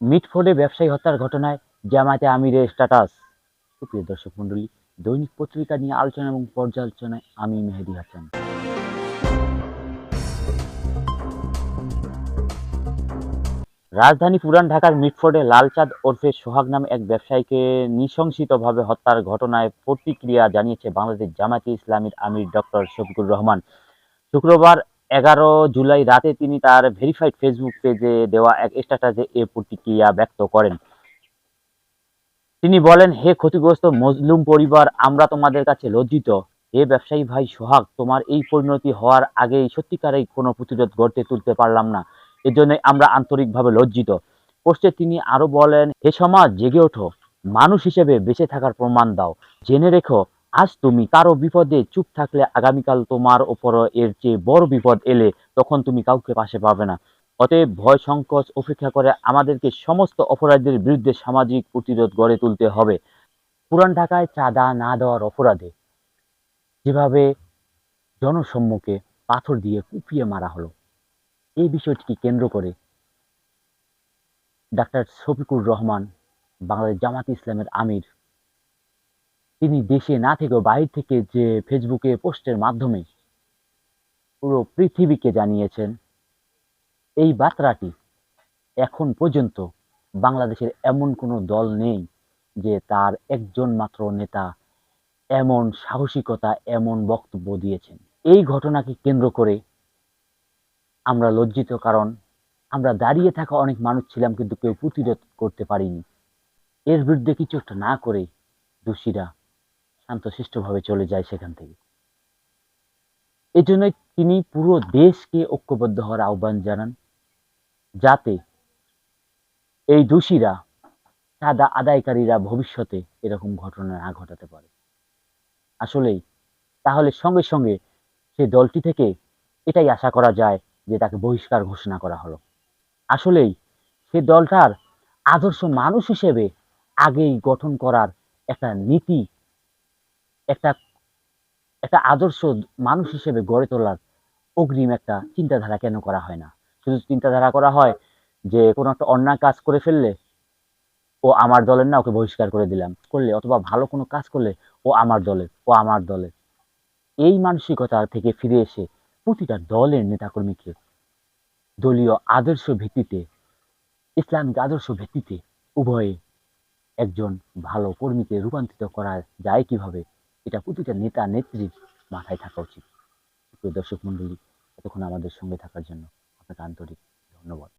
মিটফোর্ডে ব্যবসায়ী হত্যার ঘটনায় জামায়াতে আমিরের স্ট্যাটাস। সুপ্রিয় দর্শক মণ্ডলী, দৈনিক পত্রিকা নিয়ে আলোচনা এবং পর্যালোচনায় আমি মেহেদি হাসান। রাজধানী পুরান ঢাকার মিটফোর্ডে লালচাঁদ ওরফে সোহাগ নামে এক ব্যবসায়ীকে নৃশংসিতভাবে হত্যার ঘটনায় প্রতিক্রিয়া জানিয়েছে বাংলাদেশ জামায়াতে ইসলামীর আমির ডক্টর শফিকুর রহমান। শুক্রবার এগারো জুলাই রাতে তিনি তার ভেরিফাইড ফেসবুক পেজে দেওয়া এক স্ট্যাটাসে এ প্রতিক্রিয়া ব্যক্ত করেন। তিনি বলেন, হে ক্ষতিগ্রস্ত মজলুম পরিবার, আমরা তোমাদের কাছে লজ্জিত। হে ব্যবসায়ী ভাই সোহাগ, তোমার এই পরিণতি হওয়ার আগেই সত্যিকারেই কোনো প্রতিরোধ গড়তে তুলতে পারলাম না। এজন্য আমরা আন্তরিকভাবে লজ্জিত। পোস্টে তিনি আরও বলেন, হে সমাজ, জেগে ওঠো। মানুষ হিসেবে বেঁচে থাকার প্রমাণ দাও। জেনে রেখো আজ তুমি কারও বিপদে চুপ থাকলে আগামীকাল তোমার ওপর এর চেয়ে বড় বিপদ এলে তখন তুমি কাউকে পাশে পাবে না। অতএব ভয় সংকোচ উপেক্ষা করে আমাদেরকে সমস্ত অপরাধীদের বিরুদ্ধে সামাজিক প্রতিরোধ গড়ে তুলতে হবে। পুরান ঢাকায় চাঁদা না দেওয়ার অপরাধে যেভাবে জনসম্মুখে পাথর দিয়ে কুপিয়ে মারা হলো, এই বিষয়টিকে কেন্দ্র করে ডাক্তার শফিকুর রহমান, বাংলাদেশ জামাত ইসলামের আমির তিনি দেশে না থেকেও বাইরে থেকে যে ফেসবুকে পোস্টের মাধ্যমে পুরো পৃথিবীকে জানিয়েছেন, এই বার্তাটি এখন পর্যন্ত বাংলাদেশের এমন কোনো দল নেই যে তার একজন মাত্র নেতা এমন সাহসিকতা, এমন বক্তব্য দিয়েছেন। এই ঘটনাকে কেন্দ্র করে আমরা লজ্জিত, কারণ আমরা দাঁড়িয়ে থাকা অনেক মানুষ ছিলাম কিন্তু কেউ প্রতিরোধ করতে পারিনি। এর বিরুদ্ধে কিছু একটা না করে দোষীরা শান্তশিষ্টভাবে চলে যায় সেখান থেকে। এই জন্যই তিনি পুরো দেশকে ঐক্যবদ্ধ হওয়ার আহ্বান জানান, যাতে এই দোষীরা চাঁদা আদায়কারীরা ভবিষ্যতে এরকম ঘটনা না ঘটাতে পারে। আসলেই, তাহলে সঙ্গে সঙ্গে সে দলটি থেকে এটাই আশা করা যায় যে তাকে বহিষ্কার ঘোষণা করা হলো। আসলেই, সে দলটার আদর্শ মানুষ হিসেবে আগেই গঠন করার একটা নীতি একটা একটা আদর্শ মানুষ হিসেবে গড়ে তোলার অগ্রিম একটা চিন্তাধারা কেন করা হয় না? শুধু চিন্তাধারা করা হয় যে, কোনো একটা অন্যায় কাজ করে ফেললে ও আমার দলের না, ওকে বহিষ্কার করে দিলাম। করলে অথবা ভালো কোনো কাজ করলে ও আমার দলের, ও আমার দলের। এই মানসিকতা থেকে ফিরে এসে প্রতিটা দলের নেতাকর্মীকে দলীয় আদর্শ ভিত্তিতে, ইসলামিক আদর্শ ভিত্তিতে উভয়ে একজন ভালো কর্মীকে রূপান্তরিত করা যায় কীভাবে? এটা প্রতিটা নেতা নেত্রীর মাথায় থাকা উচিত। প্রিয় দর্শক মন্ডলী এতক্ষণ আমাদের সঙ্গে থাকার জন্য আপনাকে আন্তরিক ধন্যবাদ।